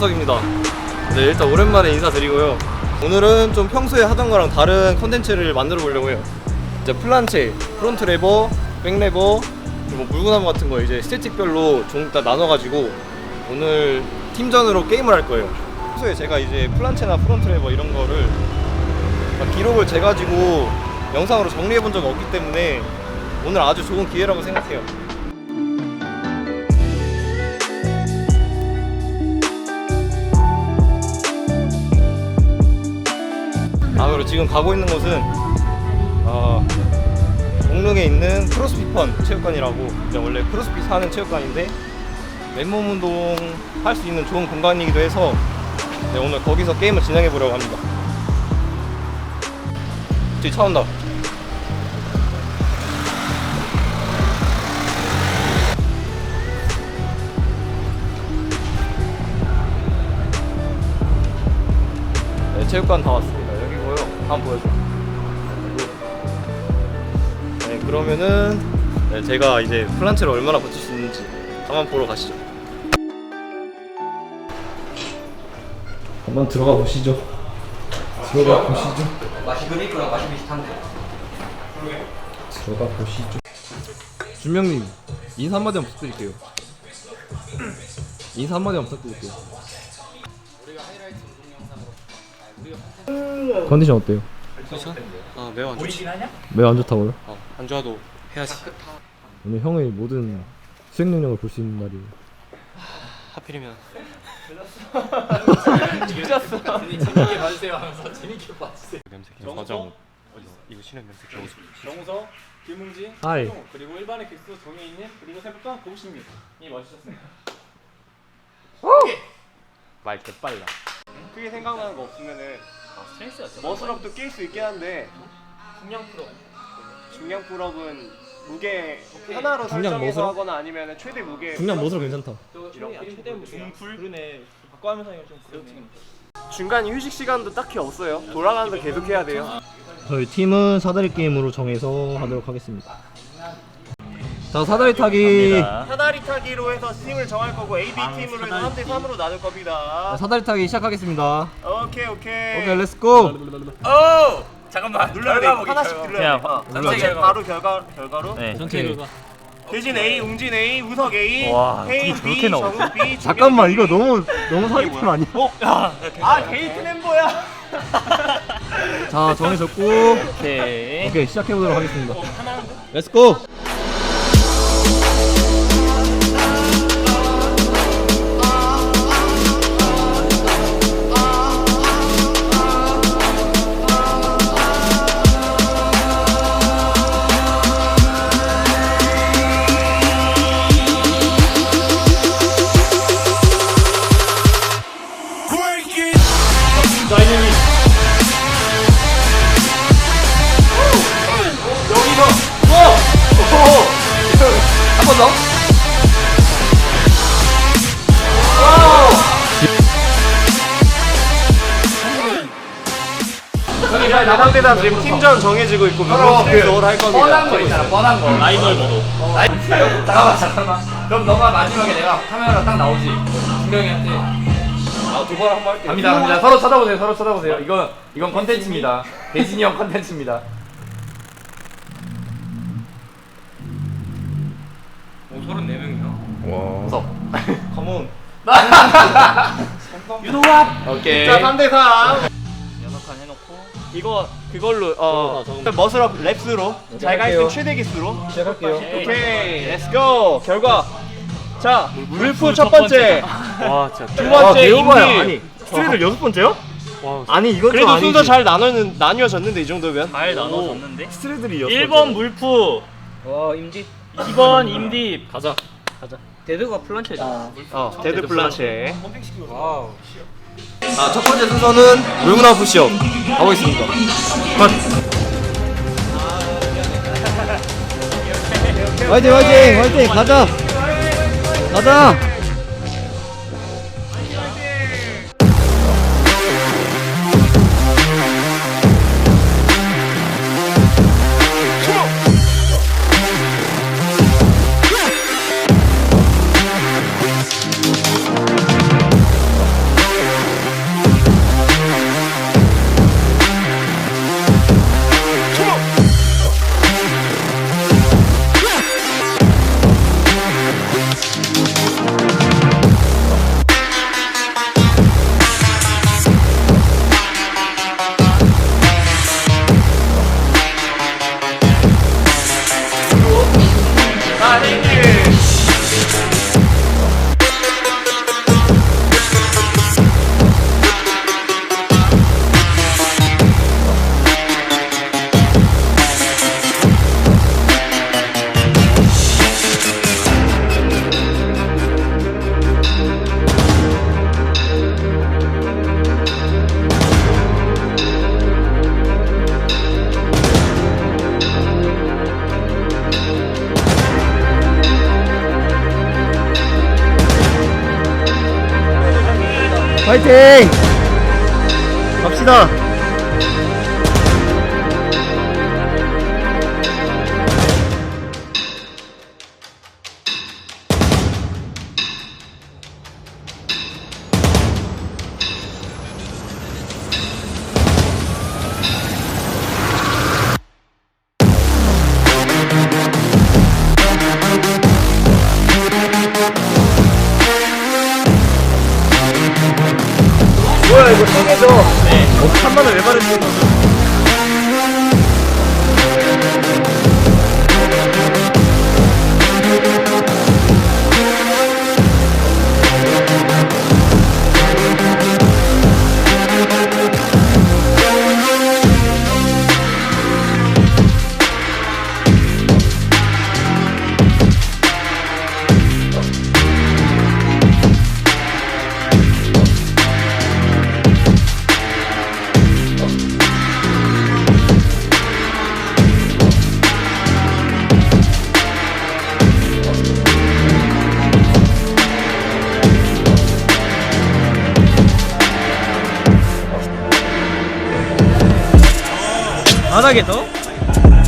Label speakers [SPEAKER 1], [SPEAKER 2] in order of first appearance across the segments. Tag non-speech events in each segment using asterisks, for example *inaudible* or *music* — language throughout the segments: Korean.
[SPEAKER 1] 네, 정우석입니다. 네, 일단 오랜만에 인사드리고요. 오늘은 좀 평소에 하던 거랑 다른 컨텐츠를 만들어 보려고 해요. 이제 플란체, 프론트 레버, 백 레버, 뭐 물구나무 같은 거 이제 스태틱별로 좀다 나눠가지고 오늘 팀전으로 게임을 할 거예요. 평소에 제가 이제 플란체나 프론트 레버 이런 거를 막 기록을 재가지고 영상으로 정리해 본 적이 없기 때문에 오늘 아주 좋은 기회라고 생각해요. 아 그리고 지금 가고 있는 곳은 어, 공릉에 있는 크로스핏펀 체육관이라고 원래 크로스핏 하는 체육관인데 맨몸 운동 할 수 있는 좋은 공간이기도 해서 네, 오늘 거기서 게임을 진행해 보려고 합니다. 뒤 차 온다. 네, 체육관 다. 여기고요. 한번 보여줘. 네, 그러면은 네, 제가 이제 플란체를 얼마나 버틸 수 있는지 한번 보러 가시죠. 한번 들어가 보시죠. 들어가 보시죠.
[SPEAKER 2] 맛이 그니까 맛이 비슷한데.
[SPEAKER 1] 들어가 보시죠. 준명님 인사 한마디만 부탁드릴게요. 인사 한마디만 부탁드릴게요. 컨디션 어때요?
[SPEAKER 2] 그렇죠? 아 매우 안 좋지.
[SPEAKER 1] 왜안 좋다고요?
[SPEAKER 2] 어, 안 좋아도 해야지.
[SPEAKER 1] 오늘 형의 모든 수행 능력을 볼 수 있는 날이에요.
[SPEAKER 2] 하필이면
[SPEAKER 3] 재밌게 봐주세요 하면서 재밌게 봐주세요.
[SPEAKER 2] 냄새 그냥 과장 이거 신의 냄새 겨우서.
[SPEAKER 3] 정우석, 김웅진,
[SPEAKER 1] 하이.
[SPEAKER 3] 성우, 그리고 일반의 객수 정혜인님 그리고 세부과 고우신님 이 멋지셨습니다.
[SPEAKER 2] 말 개빨라.
[SPEAKER 4] 크게 생각나는 거 없으면은
[SPEAKER 3] 아 스트렝스가 진짜
[SPEAKER 4] 머슬업도 낄 수 있긴 한데
[SPEAKER 3] 중량 프로.
[SPEAKER 4] 중량 풀업은 무게 하나로
[SPEAKER 1] 중량
[SPEAKER 4] 설정해서
[SPEAKER 1] 머슬업?
[SPEAKER 4] 하거나 아니면 최대 무게
[SPEAKER 1] 중량 못으로 괜찮다.
[SPEAKER 3] 이렇게 때문에 중풀 그러네. 바꿔 하면서 이거 좀 그렇지.
[SPEAKER 4] 중간 휴식 시간도 딱히 없어요. 돌아가면서 계속 해야 돼요.
[SPEAKER 1] 저희 팀은 사다리 게임으로 정해서 하도록 하겠습니다. 자 사다리 타기.
[SPEAKER 4] 사다리 타기로 해서 팀을 정할 거고 A, B 팀으로 해서 3대 3으로 나눌 겁니다.
[SPEAKER 1] 사다리 타기 시작하겠습니다.
[SPEAKER 4] 오케이 오케이.
[SPEAKER 1] 오케이 렛츠 고.
[SPEAKER 3] 오! 잠깐만.
[SPEAKER 4] 눌러야 돼. 하나씩 눌러야 돼. 어.
[SPEAKER 3] 눌러야 돼.
[SPEAKER 4] 바로 결과 결과로.
[SPEAKER 3] 네.
[SPEAKER 1] 오케이.
[SPEAKER 4] 대진 A, 웅진 A, 우석 A,
[SPEAKER 2] 와, 어떻게
[SPEAKER 4] B,
[SPEAKER 2] 저렇게 나오지?
[SPEAKER 4] 정우 B.
[SPEAKER 1] 잠깐만 이거 너무 너무 사기팀 아니야?
[SPEAKER 4] 아 게이트 멤버야.
[SPEAKER 1] 자 정해졌고
[SPEAKER 3] 오케이.
[SPEAKER 1] 오케이 시작해 보도록 하겠습니다. 렛츠 고.
[SPEAKER 4] 나상대다 지금 팀전 정해지고 있고 몇명 팀을 할 겁니다.
[SPEAKER 3] 뻔한 거 있잖아. 뻔한 거. 라이벌 모드. 라이... 잠깐만 잠깐만. 그럼 너가 마지막에 내가 카메라 딱 나오지. 준명이한테.
[SPEAKER 4] 두번 한번 할게요.
[SPEAKER 3] 갑니다 갑니다. 서로 쳐다보세요. 서로 쳐다보세요. 이건 이건 컨텐츠입니다. 대진이 형 컨텐츠입니다.
[SPEAKER 2] 오 34명이야.
[SPEAKER 3] 서.
[SPEAKER 4] 컴온. *laughs* *laughs*
[SPEAKER 3] 유노합. 오케이.
[SPEAKER 4] 자 3대 3.
[SPEAKER 2] 칸 해놓고
[SPEAKER 4] 이거 그걸로 어 머슬업 랩스로 자기가
[SPEAKER 1] 할게요.
[SPEAKER 4] 했던 최대 기수로
[SPEAKER 1] 시작할게요.
[SPEAKER 4] 오케이 렛츠고 결과 자 물프 첫 번째 *laughs*
[SPEAKER 2] 와 진짜
[SPEAKER 4] 두
[SPEAKER 1] 와,
[SPEAKER 4] 번째. 임리
[SPEAKER 1] 아니 스트레이트 여섯 번째요?
[SPEAKER 2] 와
[SPEAKER 1] 아니 이건 좀
[SPEAKER 4] 그래도
[SPEAKER 1] 아니지.
[SPEAKER 4] 순서 잘 나뉘는 나뉘어졌는데 이 정도면
[SPEAKER 2] 잘 나눠졌는데.
[SPEAKER 1] 스트레이트리 여섯
[SPEAKER 5] 1번 물프
[SPEAKER 2] 와 임지
[SPEAKER 5] 2번 임딥
[SPEAKER 1] 가자.
[SPEAKER 2] 데드가 플란체잖아.
[SPEAKER 4] 어 데드 플란체
[SPEAKER 2] 와우.
[SPEAKER 1] 자, 첫 번째 순서는 물구나무 푸시업 가보겠습니다. 컷. 화이팅, 화이팅, 화이팅, 가자. 가자.
[SPEAKER 3] 파이팅! 갑시다! 이거 통해서 네. 어, 3만원 왜 받으시는 거죠? Bye. *laughs*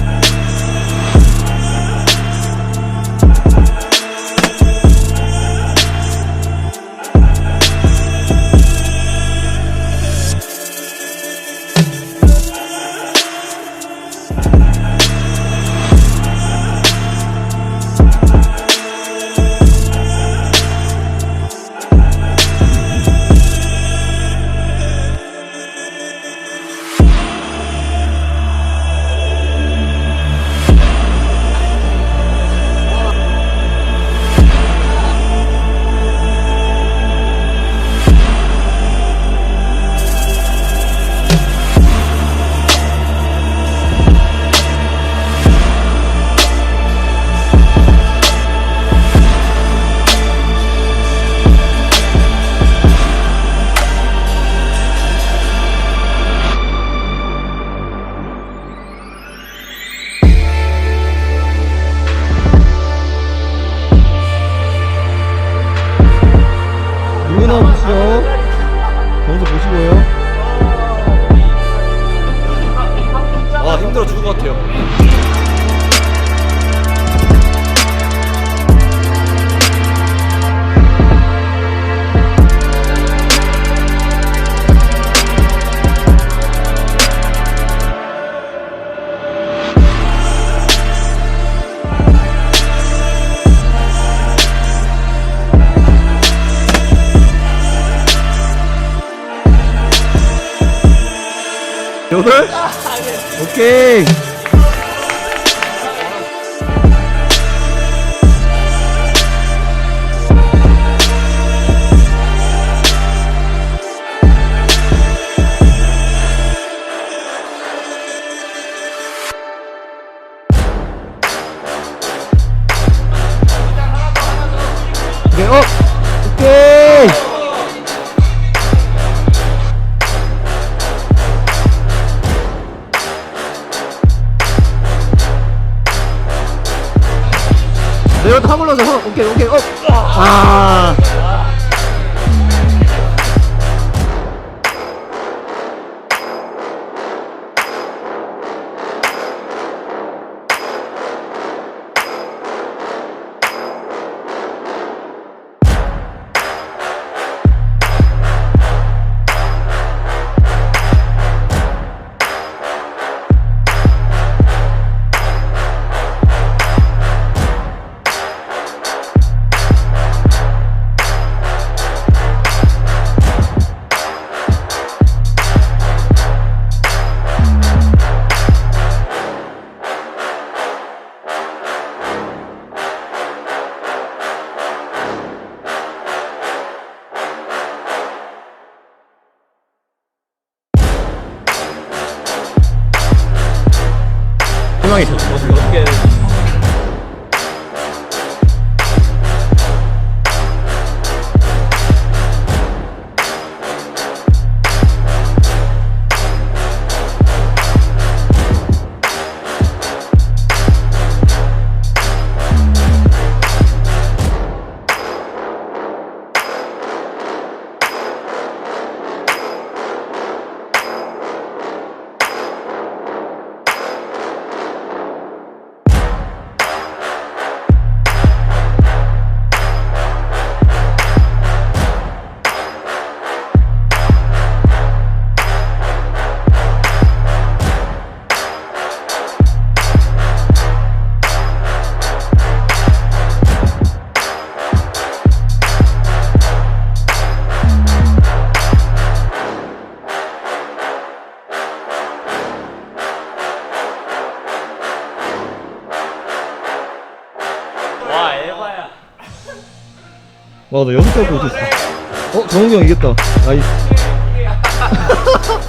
[SPEAKER 3] 와,
[SPEAKER 6] 나 여섯 개 갖고 있었어. 어, 정욱이 형 이겼다. 나이스.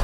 [SPEAKER 6] *laughs*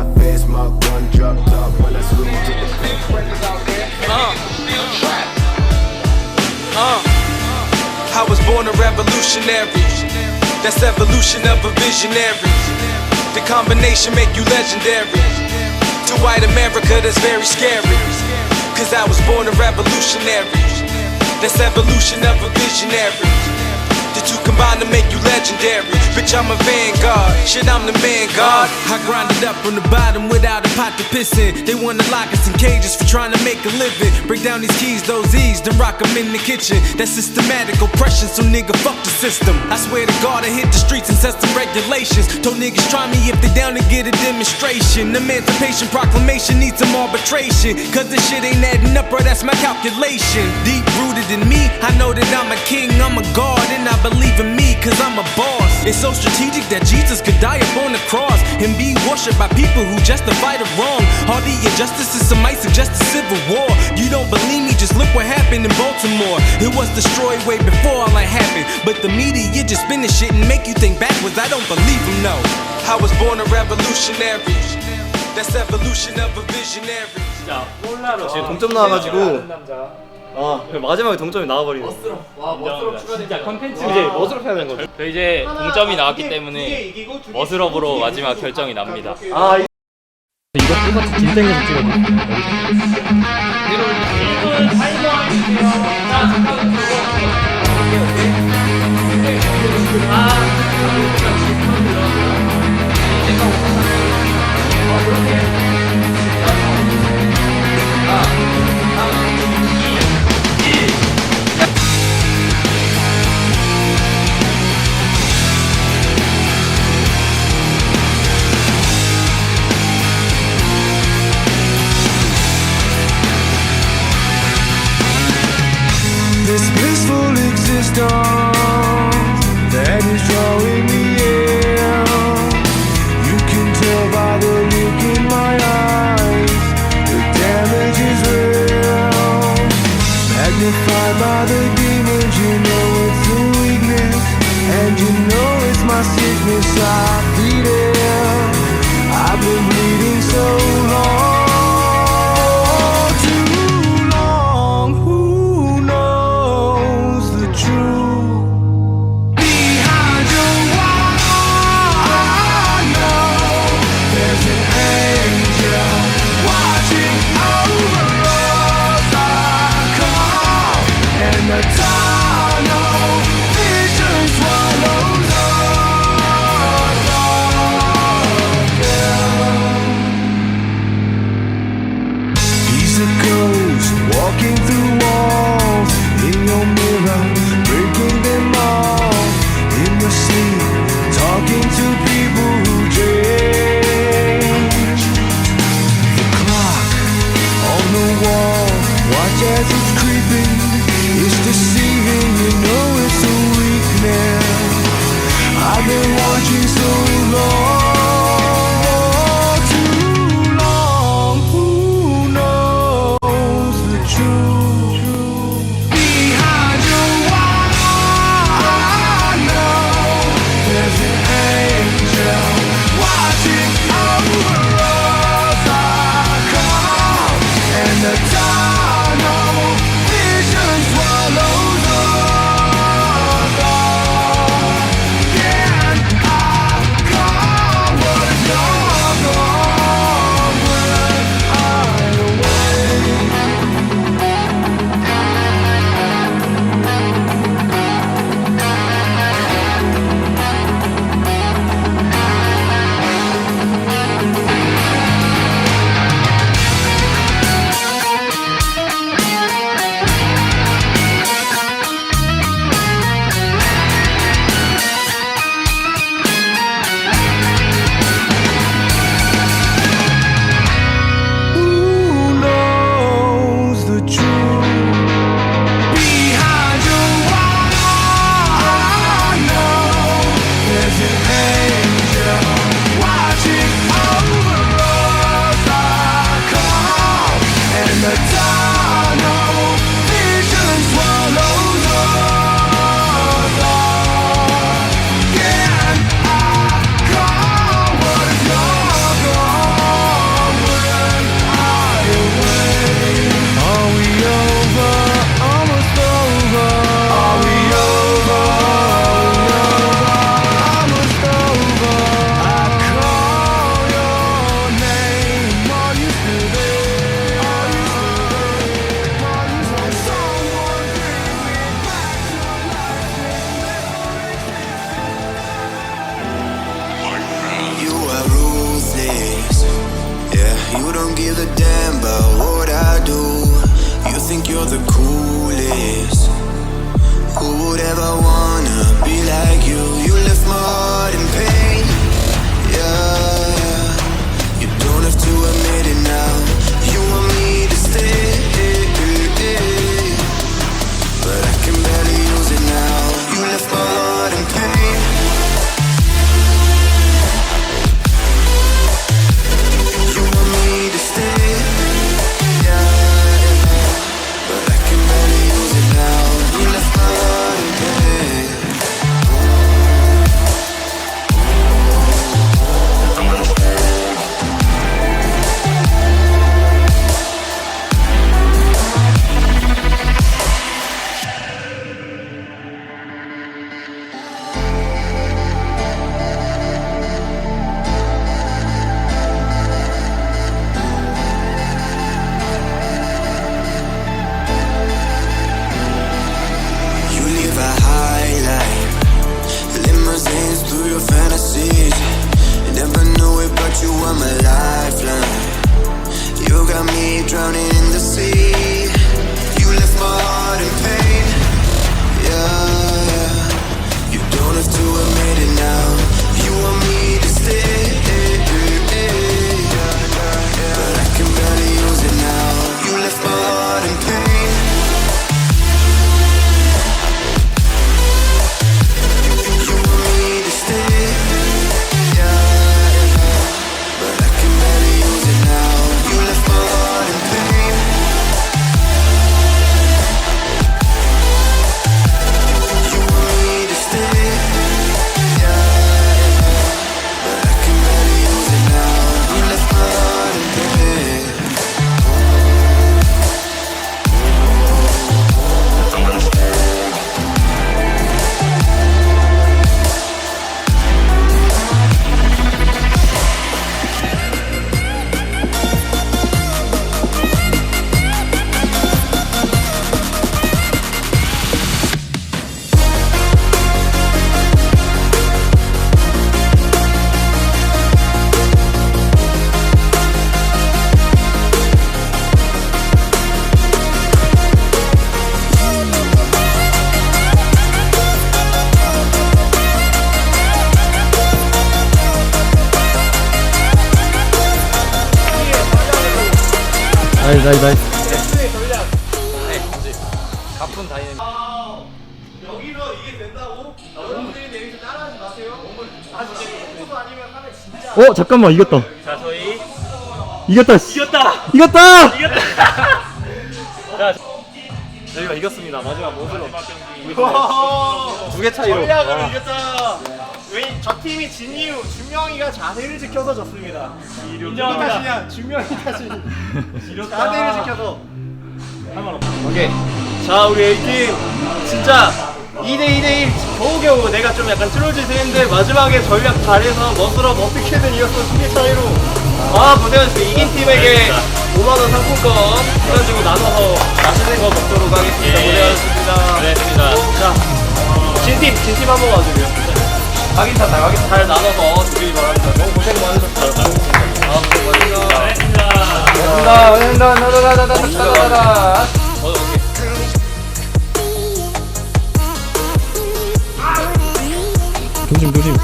[SPEAKER 7] Drop top. When I to the uh. Uh. I
[SPEAKER 8] was born a revolutionary. That's evolution of a visionary. The combination make you legendary. To white America, that's very scary. Cause I was born a revolutionary. That's evolution of a visionary. The two combine to make you legendary. Bitch, I'm a vanguard. Shit, I'm the man, God. I grinded up from the bottom without a pot to piss in. They wanna lock us in cages for trying to make a living. Break down these keys, those E's, then rock 'em in the kitchen. That's systematic oppression, so nigga, fuck the system. I swear to God, I hit the streets and set some regulations. Told niggas try me if they down to get a demonstration. Emancipation proclamation needs some arbitration. Cause this shit ain't adding up, bro, that's my calculation. Deep rooted in me, I know that I'm a king, I'm a god, and I believe in me, cause I'm a boss. It's so strategic that Jesus could die upon the cross and be worshipped by people who justify the wrong. All the injustices some might suggest a civil war. You don't believe me, just look what happened in Baltimore. It was destroyed way before all that happened. But the media just spin the shit and make you think backwards. I don't believe them, no. I was born a revolutionary. That's evolution of a visionary.
[SPEAKER 5] 자, 폴라로.
[SPEAKER 1] 지금 동점 나와가지고 아 마지막에 동점이 나와버리네
[SPEAKER 5] 진짜 컨텐츠.
[SPEAKER 1] 이제 멋으로 해야 되는 거죠
[SPEAKER 3] 그 이제 동점이 나왔기 때문에 머슬업으로 마지막 결정이 납니다.
[SPEAKER 1] 아 이-
[SPEAKER 8] This
[SPEAKER 1] 나이스 나이스 나이스 가쁜 다이내믹 여기서 이게 된다고? 여러분들이 여기서 따라하지 마세요 아니면 하면 진짜
[SPEAKER 4] 어 잠깐만 이겼다.
[SPEAKER 5] 자 저희
[SPEAKER 4] 이겼다! 씨.
[SPEAKER 5] 이겼다!
[SPEAKER 4] 이겼다!
[SPEAKER 1] 저희가 이겼습니다. 마지막 모습으로. 두 개 차이로.
[SPEAKER 4] 전략으로
[SPEAKER 1] 와.
[SPEAKER 4] 이겼잖아 왜 저 팀이 진 이유 준명이가 자세를 지켜서 졌습니다.
[SPEAKER 5] 인정합니다.
[SPEAKER 4] 탓이냐? 준명이 탓이 자세를 지켜서.
[SPEAKER 1] 오케이.
[SPEAKER 4] 자 우리 A팀. 진짜 2대2대1 겨우겨우 내가 좀 약간 트롤짓 했는데 마지막에 전략 잘해서 멋으로 어떻게든 이겼어 2개 차이로. 아 고생하셨어요 이긴 팀에게 5만원 상품권 해가지고 나눠서 맛있는 거 먹도록 하겠습니다. 고생하셨습니다.
[SPEAKER 5] 고생했습니다.
[SPEAKER 4] 자 진팀 진팀 한번 와주세요
[SPEAKER 1] 확인차 나가게
[SPEAKER 4] 잘 나눠서 드리기 바랍니다. 너무 고생 많으셨어요. 아, 고생 많으셨습니다.
[SPEAKER 5] 감사합니다.
[SPEAKER 1] 은행단, 나다다다다다다다. 어, 오케이.
[SPEAKER 4] 조심, 조심.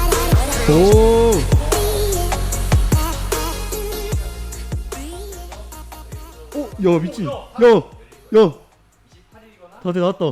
[SPEAKER 4] 오. 오, 야, 미친. 야, 야. 다들 나왔다.